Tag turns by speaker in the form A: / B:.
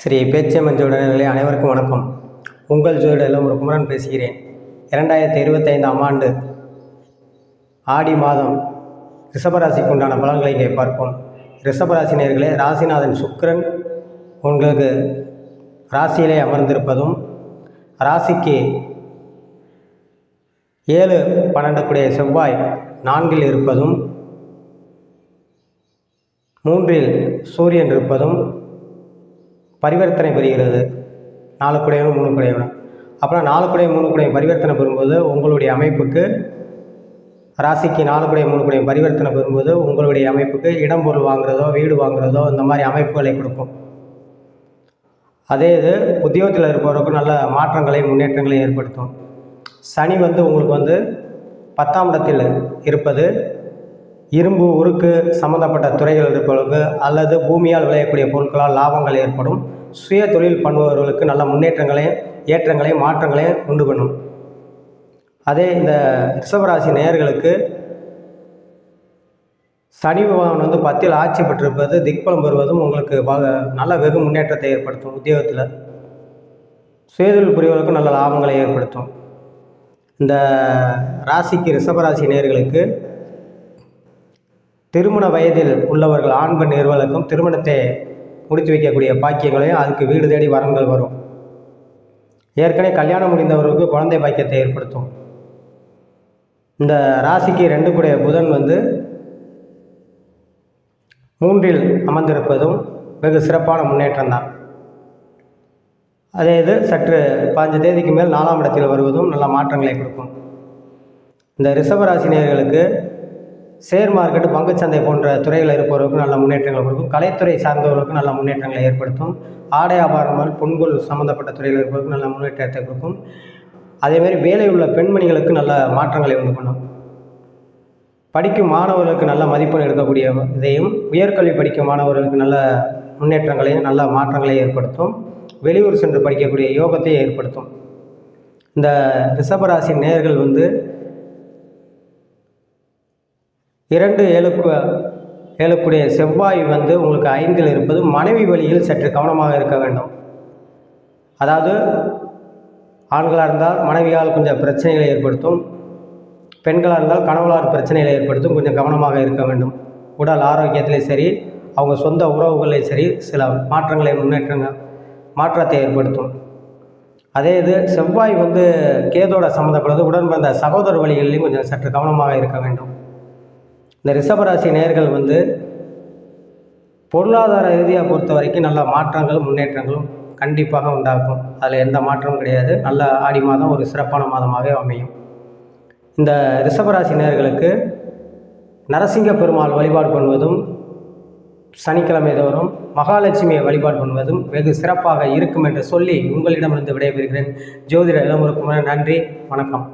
A: ஸ்ரீ பேச்சியம்மன் ஜோடர்களே அனைவருக்கும் வணக்கம். உங்கள் ஜோடலும் ஒரு குமரன் பேசுகிறேன். இரண்டாயிரத்தி இருபத்தைந்தாம் ஆண்டு ஆடி மாதம் ரிஷபராசிக்கு உண்டான பலன்களை இங்கே பார்ப்போம். ரிஷபராசினியர்களே ராசிநாதன் சுக்கிரன் உங்களுக்கு ராசியிலே அமர்ந்திருப்பதும் ராசிக்கு ஏழு பன்னெண்டுக்குடைய செவ்வாய் நான்கில் இருப்பதும் மூன்றில் சூரியன் இருப்பதும் பரிவர்த்தனை பெறுகிறது. நாலு குடையவன் மூணு குடையவன் அப்புறம் நாலு குடைய மூணு குடையும் பரிவர்த்தனை பெறும்போது உங்களுடைய அமைப்புக்கு ராசிக்கு நாலு குடைய மூணு குடையும் பரிவர்த்தனை பெறும்போது உங்களுடைய அமைப்புக்கு இடம் பொருள் வாங்குறதோ வீடு வாங்குறதோ இந்த மாதிரி அமைப்புகளை கொடுக்கும். அதே இது உத்தியோகத்தில் இருப்பவருக்கும் நல்ல மாற்றங்களை முன்னேற்றங்களை ஏற்படுத்தும். சனி வந்து உங்களுக்கு வந்து பத்தாம் இடத்தில் இருப்பது இரும்பு உருக்கு சம்மந்தப்பட்ட துறைகள் இருப்பவர்களுக்கு அல்லது பூமியால் விளையக்கூடிய பொருட்களால் லாபங்கள் ஏற்படும். சுய தொழில் பண்ணுபவர்களுக்கு நல்ல முன்னேற்றங்களையும் ஏற்றங்களையும் மாற்றங்களையும் உண்டு பண்ணும். அதே இந்த ரிஷபராசி நேயர்களுக்கு சனி பகவான் வந்து பத்தில் ஆட்சி பெற்றிருப்பது திக்பலம் பெறுவதும் உங்களுக்கு நல்ல வெகு முன்னேற்றத்தை ஏற்படுத்தும் உத்தியோகத்தில். சுயதொழில் புரிவதற்கும் நல்ல லாபங்களை ஏற்படுத்தும். இந்த ராசிக்கு ரிஷபராசி நேர்களுக்கு திருமண வயதில் உள்ளவர்கள் ஆண் பெண் இருவருக்கும் திருமணத்தை முடித்து வைக்கக்கூடிய பாக்கியங்களையும் அதுக்கு வீடு தேடி வரங்கள் வரும். ஏற்கனவே கல்யாணம் முடிந்தவர்களுக்கு குழந்தை பாக்கியத்தை ஏற்படுத்தும். இந்த ராசிக்கு ரெண்டு கூடிய புதன் வந்து மூன்றில் அமர்ந்திருப்பதும் வெகு சிறப்பான முன்னேற்றம்தான் அதே இது சற்று பதினஞ்சு தேதிக்கு மேல் நாலாம் இடத்தில் வருவதும் நல்ல மாற்றங்களை கொடுக்கும். இந்த ரிஷபராசினியர்களுக்கு ஷேர் மார்க்கெட்டு பங்குச்சந்தை போன்ற துறைகளில் இருப்பவர்களுக்கும் நல்ல முன்னேற்றங்கள் கொடுக்கும். கலைத்துறை சார்ந்தவர்களுக்கும் நல்ல முன்னேற்றங்களை ஏற்படுத்தும். ஆடை ஆபரணங்கள் பொன்கொள் சம்மந்தப்பட்ட துறையில் இருப்பவர்களுக்கு நல்ல முன்னேற்றத்தை கொடுக்கும். அதேமாரி வேலை உள்ள பெண்மணிகளுக்கு நல்ல மாற்றங்களை உண்டு பண்ணும். படிக்கும் மாணவர்களுக்கு நல்ல மதிப்பெண் எடுக்கக்கூடிய இதையும் உயர்கல்வி படிக்கும் மாணவர்களுக்கு நல்ல முன்னேற்றங்களையும் நல்ல மாற்றங்களை ஏற்படுத்தும். வெளியூர் சென்று படிக்கக்கூடிய யோகத்தை ஏற்படுத்தும். இந்த ரிஷபராசி நேர்கள் வந்து இரண்டு ஏழுக்கு ஏழுக்குடைய செவ்வாய் வந்து உங்களுக்கு ஐந்தில் இருப்பது மனைவி வழியில் சற்று கவனமாக இருக்க வேண்டும். அதாவது ஆண்களாக இருந்தால் மனைவியால் கொஞ்சம் பிரச்சனைகளை ஏற்படுத்தும் பெண்களாக இருந்தால் கணவலார் பிரச்சனைகளை ஏற்படுத்தும் கொஞ்சம் கவனமாக இருக்க வேண்டும். உடல் ஆரோக்கியத்திலே சரி அவங்க சொந்த உறவுகளிலே சரி சில மாற்றங்களை முன்னேற்றங்கள் மாற்றத்தை ஏற்படுத்தும். அதே இது செவ்வாய் வந்து கேதோட சம்மந்தப்படுறது உடன் பிறந்த சகோதர வழிகளிலையும் கொஞ்சம் சற்று கவனமாக இருக்க வேண்டும். இந்த ரிஷபராசி நேர்கள் வந்து பொருளாதார ரீதியாக பொறுத்த வரைக்கும் நல்ல மாற்றங்களும் முன்னேற்றங்களும் கண்டிப்பாக உண்டாகும். அதில் எந்த மாற்றமும் கிடையாது. நல்ல ஆடி மாதம் ஒரு சிறப்பான மாதமாக அமையும். இந்த ரிஷபராசி நேர்களுக்கு நரசிங்க பெருமாள் வழிபாடு பண்ணுவதும் சனிக்கிழமை தோறும் மகாலட்சுமியை வழிபாடு பண்ணுவதும் வெகு சிறப்பாக இருக்கும் என்று சொல்லி உங்களிடமிருந்து விடைபெறுகிறேன். ஜோதிட இளமுருக்குமரன் நன்றி வணக்கம்.